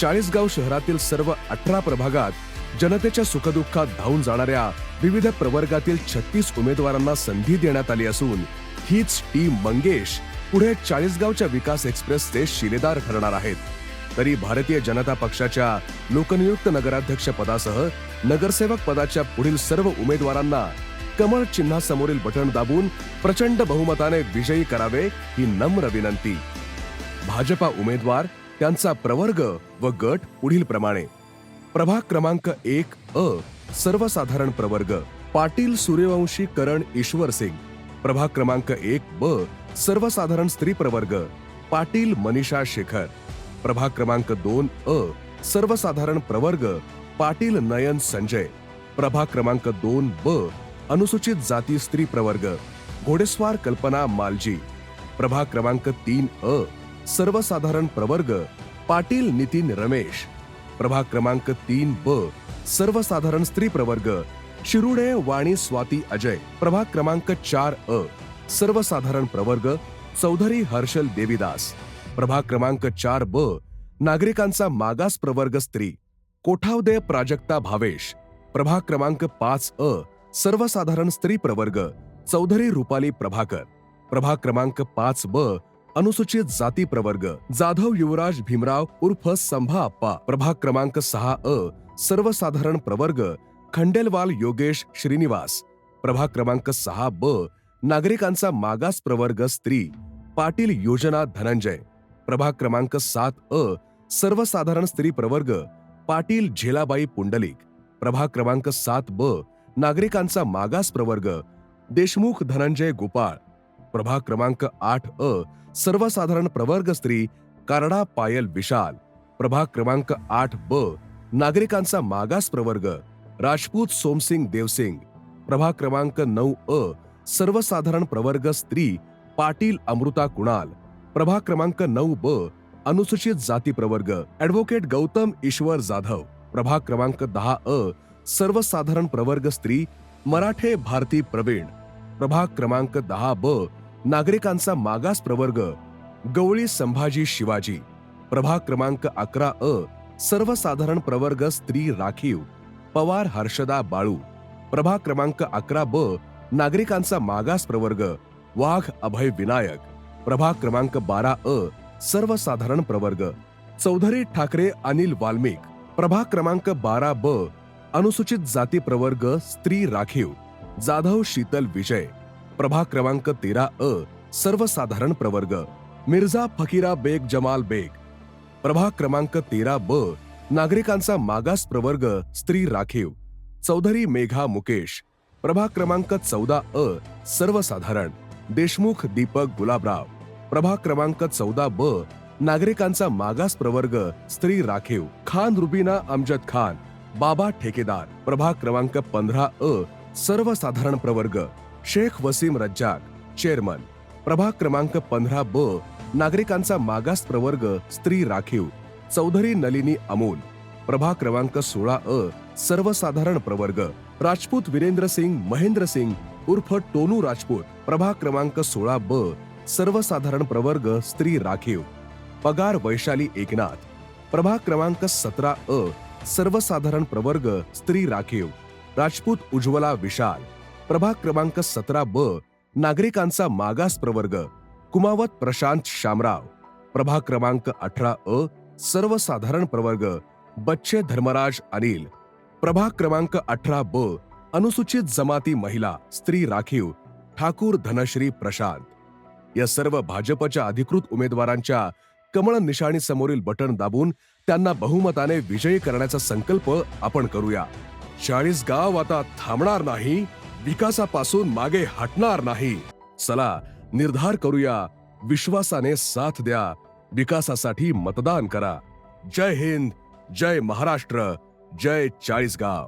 चाळीसगाव शहरातील सर्व अठरा प्रभागात जनतेच्या सुखदुःखात धावून जाणाऱ्या विविध प्रवर्गातील छत्तीस उमेदवारांना संधी देण्यात आली असून हीच टीम मंगेश पुढे चाळीसगावच्या विकास एक्सप्रेसचे शिलेदार ठरणार आहेत. तरी भारतीय जनता पक्षाच्या लोकनियुक्त नगराध्यक्ष पदासह नगरसेवक पदाच्या पुढील सर्व उमेदवारांना कमळ चिन्हासमोरील बटन दाबून प्रचंड बहुमताने विजयी करावे ही नम्र विनंती. भाजपा उमेदवार त्यांचा प्रवर्ग व गट पुढील प्रमाणे. प्रभाग क्रमांक एक अ सर्वसाधारण प्रवर्ग पाटील सूर्यवंशी करण ईश्वर सिंग. प्रभाग क्रमांक एक ब सर्वसाधारण स्त्री प्रवर्ग पाटील मनीषा शेखर. प्रभाग क्रमांक दोन अ सर्वसाधारण प्रवर्ग पाटील नयन संजय. प्रभाग क्रमांक दोन ब अनुसूचित जाती स्त्री प्रवर्ग घोडेस्वार कल्पना मालजी. प्रभाग क्रमांक तीन अ सर्वसाधारण प्रवर्ग पाटील नितीन रमेश. प्रभाग क्रमांक तीन ब सर्वसाधारण स्त्री प्रवर्ग शिरुडे वाणी स्वाती अजय. प्रभाग क्रमांक चार अ सर्वसाधारण प्रवर्ग चौधरी हर्षल देवीदास. प्रभाग क्रमांक चार ब नागरिकांचा मागास प्रवर्ग स्त्री कोठावदे प्राजक्ता भावेश. प्रभाग क्रमांक पाच अ सर्वसाधारण स्त्री प्रवर्ग चौधरी रुपाली प्रभाकर. प्रभाग क्रमांक पाच ब अनुसूचित जाती प्रवर्ग. जाधव युवराज भीमराव उर्फ संभा अप्पा प्रभाग क्रमांक सहा अ. सर्वसाधारण प्रवर्ग. खंडेलवाल योगेश श्रीनिवास. प्रभाग क्रमांक सहा ब. नागरिकांचा मागास प्रवर्ग स्त्री. पाटील योजना धनंजय. प्रभाग क्रमांक सात अ. सर्वसाधारण स्त्री प्रवर्ग. पाटील झेलाबाई पुंडलिक. प्रभाग क्रमांक सात ब. नागरिकांचा मागास प्रवर्ग. देशमुख धनंजय गोपाळ. प्रभाग क्रमांक आठ अ सर्वसाधारण प्रवर्ग स्त्री कारडा पायल विशाल. प्रभाग क्रमांक आठ ब नागरिकांचा मागास प्रवर्ग राजपूत सोमसिंग देवसिंग. प्रभाग क्रमांक नऊ अ सर्वसाधारण प्रवर्ग स्त्री पाटील अमृता कुणाल. प्रभाग क्रमांक नऊ ब अनुसूचित जाती प्रवर्ग ऍडव्होकेट गौतम ईश्वर जाधव. प्रभाग क्रमांक दहा अ सर्वसाधारण प्रवर्ग स्त्री मराठे भारती प्रवीण. प्रभाग क्रमांक दहा ब नागरिकांचा मागास प्रवर्ग गवळी संभाजी शिवाजी प्रभाग क्रमांक अकरा अ सर्वसाधारण प्रवर्ग स्त्री राखीव पवार हर्षदा बाळू प्रभाग क्रमांक अकरा ब नागरिकांचा मागास प्रवर्ग वाघ अभय विनायक प्रभाग क्रमांक बारा अ सर्वसाधारण प्रवर्ग चौधरी ठाकरे अनिल वाल्मिक प्रभाग क्रमांक बारा ब अनुसूचित जाती प्रवर्ग स्त्री राखीव जाधव शीतल विजय प्रभाग क्रमांक तेरा अ सर्वसाधारण प्रवर्ग मिर्झा फकीरा बेग जमाल बेग. प्रभाग क्रमांक तेरा ब नागरिकांचा मागास प्रवर्ग स्त्री राखीव. चौधरी मेघा मुकेश. प्रभाग क्रमांक चौदा अ सर्वसाधारण देशमुख दीपक गुलाबराव. प्रभाग क्रमांक चौदा ब नागरिकांचा मागास प्रवर्ग स्त्री राखीव. खान रुबीना अमजद खान. बाबा ठेकेदार. प्रभाग क्रमांक पंधरा अ सर्वसाधारण प्रवर्ग. शेख वसीम रज्जाक चेअरमन. प्रभाग क्रमांक पंधरा ब नागरिकांचा मागास प्रवर्ग स्त्री राखीव. चौधरी नलिनी अमोल. प्रभाग क्रमांक सोळा अ सर्वसाधारण प्रवर्ग. राजपूत वीरेंद्र सिंग महेंद्र सिंग उर्फ टोनू राजपूत. प्रभाग क्रमांक सोळा ब सर्वसाधारण प्रवर्ग स्त्री राखीव. पगार वैशाली एकनाथ. प्रभाग क्रमांक सतरा अ सर्वसाधारण प्रवर्ग स्त्री राखीव. राजपूत उज्ज्वला विशाल. प्रभाग क्रमांक सतरा ब नागरिकांचा मागास प्रवर्ग कुमावत प्रशांत शामराव. प्रभाग क्रमांक अठरा अ सर्वसाधारण प्रवर्ग बच्चे धर्मराज अनिल. प्रभाग क्रमांक अठरा ब अनुसूचित जमाती महिला स्त्री राखीव ठाकूर धनश्री प्रशांत. या सर्व भाजपच्या अधिकृत उमेदवारांच्या कमळ निशाणीसमोरील बटन दाबून त्यांना बहुमताने विजयी करण्याचा संकल्प आपण करूया. चाळीस गाव आता थांबणार नाही. विकासापासून मागे हटणार नाही. चला निर्धार करूया. विश्वासाने साथ द्या. विकासासाठी मतदान करा. जय हिंद जय महाराष्ट्र जय चाळीसगाव.